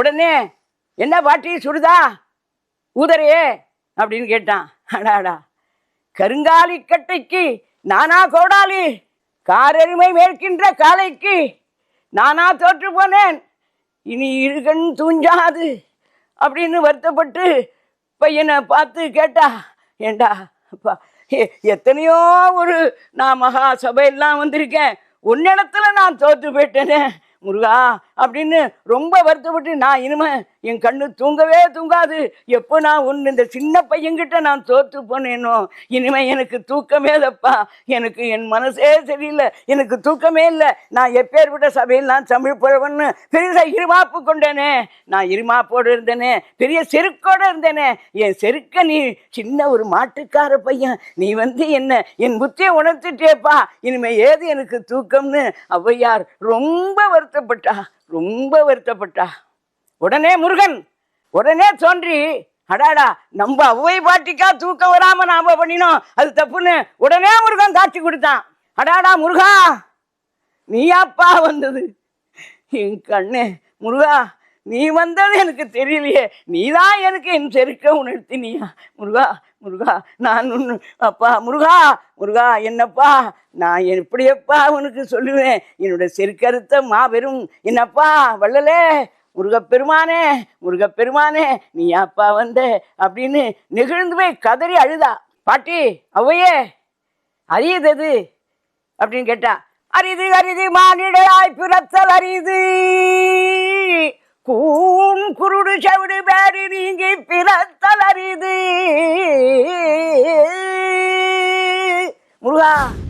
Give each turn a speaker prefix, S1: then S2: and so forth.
S1: உடனே என்ன பாட்டி சுடுதா? ஊதரையே அப்படின்னு கேட்டான். அடாடா கருங்காலி கட்டைக்கு நானா கோடாலி காரெருமை மேற்கின்ற காளைக்கு நானா தோற்று போனேன். இனி இருகண் தூஞ்சாது. அப்படின்னு வருத்தப்பட்டு பையனை பார்த்து கேட்டா ஏண்டா அப்பா எ- எத்தனையோ ஒரு நான் மகா சபையெல்லாம் வந்திருக்கேன். உன்னிடத்துல நான் தோற்று போயிட்டேனே. முருகா அப்படின்னு ரொம்ப வருத்தப்பட்டு நான் இனிமே என் கண்ணு தூங்கவே தூங்காது. எப்போ நான் ஒன்று இந்த சின்ன பையன்கிட்ட நான் தோற்று போனேனோ இனிமே எனக்கு தூக்கமே இல்லைப்பா. எனக்கு என் மனசே சரியில்லை. எனக்கு தூக்கமே இல்லை. நான் எப்பேற்பட்ட சபையில் நான் தமிழ் புழவன்னு பெரிய இருமாப்பு கொண்டேனே. நான் இருமாப்போடு இருந்தேனே. பெரிய செருக்கோடு இருந்தேனே. என் செருக்க நீ சின்ன ஒரு மாட்டுக்கார பையன். நீ வந்து என்ன என் புத்தியை உணர்த்திட்டேப்பா. இனிமே ஏது எனக்கு தூக்கம்னு? ஔவையார் ரொம்ப வருத்தப்பட்டா. ரொம்ப வருத்தப்பட்டா. உடனே முருகன் உடனே தோன்றி அடாடா நம்ம அவ்வை பாட்டிக்கா தூக்கம் வராம நாம பண்ணினோம் அது தப்புன்னு உடனே முருகன் காட்சி கொடுத்தான். அடாடா முருகா நீயாப்பா வந்தது. என் கண்ணு முருகா நீ வந்தது எனக்கு தெரியலையே. நீதான் எனக்கு என் செருக்க உணர்த்தினியா. முருகா முருகா நான் உன்னு அப்பா. முருகா முருகா என்னப்பா? நான் எப்படியப்பா உனக்கு சொல்லுவேன்? என்னோட செருக்கருத்த மாபெரும் என்னப்பா வள்ளலே? முருகப்பெருமானே முருகப்பெருமானே நீ அப்பா வந்த அப்படின்னு நெகிழ்ந்து போய் கதறி அழுதா. பாட்டி அவையே அரியதது அப்படின்னு கேட்டா அரிது அரிது மானிடையாய் பிறத்தல் அரிது. கூண் குருடு செவிடு பேரு நீங்கி பிறத்தல் அரிது. முருகா